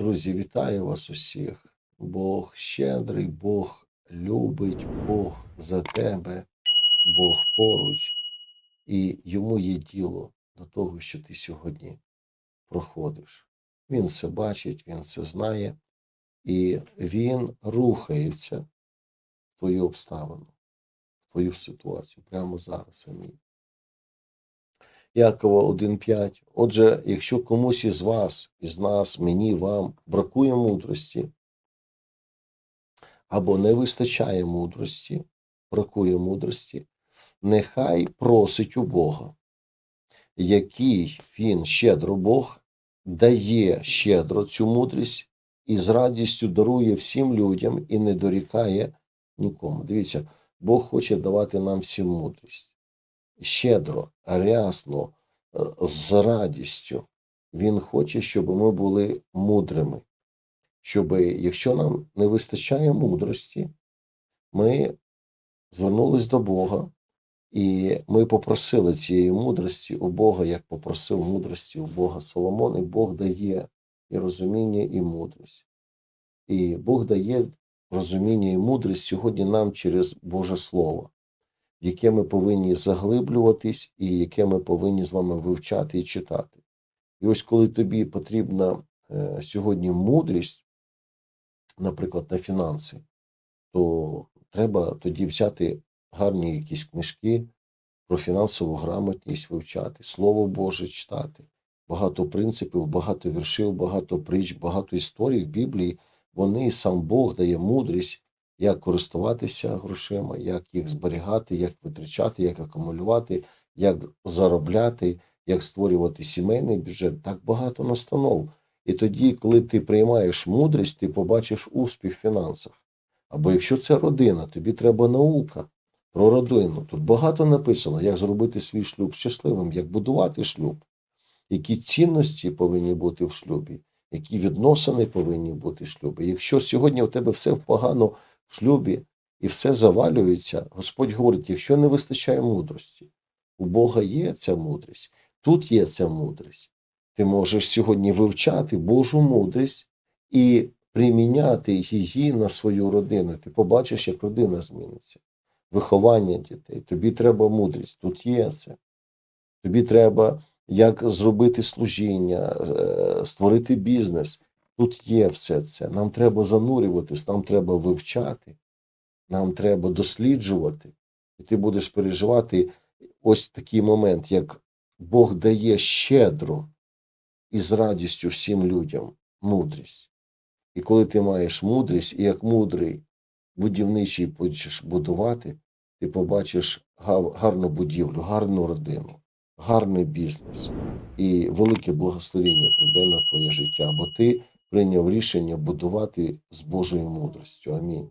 Друзі, вітаю вас усіх. Бог щедрий, Бог любить, Бог за тебе, Бог поруч, і йому є діло до того, що ти сьогодні проходиш. Він все бачить, він все знає, і він рухається в твою обставину, в твою ситуацію прямо зараз. Амінь. Якова 1.5. Отже, якщо комусь із вас, із нас, мені, вам бракує мудрості, або не вистачає мудрості, бракує мудрості, нехай просить у Бога, який він щедро Бог дає щедро цю мудрість і з радістю дарує всім людям і не дорікає нікому. Дивіться, Бог хоче давати нам всім мудрість щедро, рясно, е, з радістю. Він хоче, щоб ми були мудрими. Щоб, якщо нам не вистачає мудрості, ми звернулись до Бога, і ми попросили цієї мудрості у Бога, як попросив мудрості у Бога Соломон, і Бог дає і розуміння, і мудрість. І Бог дає розуміння і мудрість сьогодні нам через Боже Слово яке ми повинні заглиблюватись, і яке ми повинні з вами вивчати і читати. І ось коли тобі потрібна е, сьогодні мудрість, наприклад, на фінанси, то треба тоді взяти гарні якісь книжки про фінансову грамотність вивчати, Слово Боже читати, багато принципів, багато віршів, багато притч, багато історій в Біблії. Вони сам Бог дає мудрість як користуватися грошима, як їх зберігати, як витрачати, як акумулювати, як заробляти, як створювати сімейний бюджет. Так багато настанов. І тоді, коли ти приймаєш мудрість, ти побачиш успіх в фінансах. Або якщо це родина, тобі треба наука про родину. Тут багато написано, як зробити свій шлюб щасливим, як будувати шлюб, які цінності повинні бути в шлюбі, які відносини повинні бути в шлюбі. Якщо сьогодні у тебе все погано шлюбі і все завалюється, Господь говорить: якщо не вистачає мудрості, у Бога є ця мудрість, тут є ця мудрість. Ти можеш сьогодні вивчати Божу мудрість і приміняти її на свою родину. Ти побачиш, як родина зміниться. Виховання дітей. Тобі треба мудрість. Тут є це. Тобі треба як зробити служіння, е, створити бізнес. Тут є все це. Нам треба занурюватись, нам треба вивчати, нам треба досліджувати. І ти будеш переживати ось такий момент, як Бог дає щедро і з радістю всім людям мудрість. І коли ти маєш мудрість, і як мудрий будівничий будеш будувати, ти побачиш гарну будівлю, гарну родину, гарний бізнес і велике благословення прийде на твоє життя, бо ти прийняв рішення будувати з Божою мудростю. Амінь.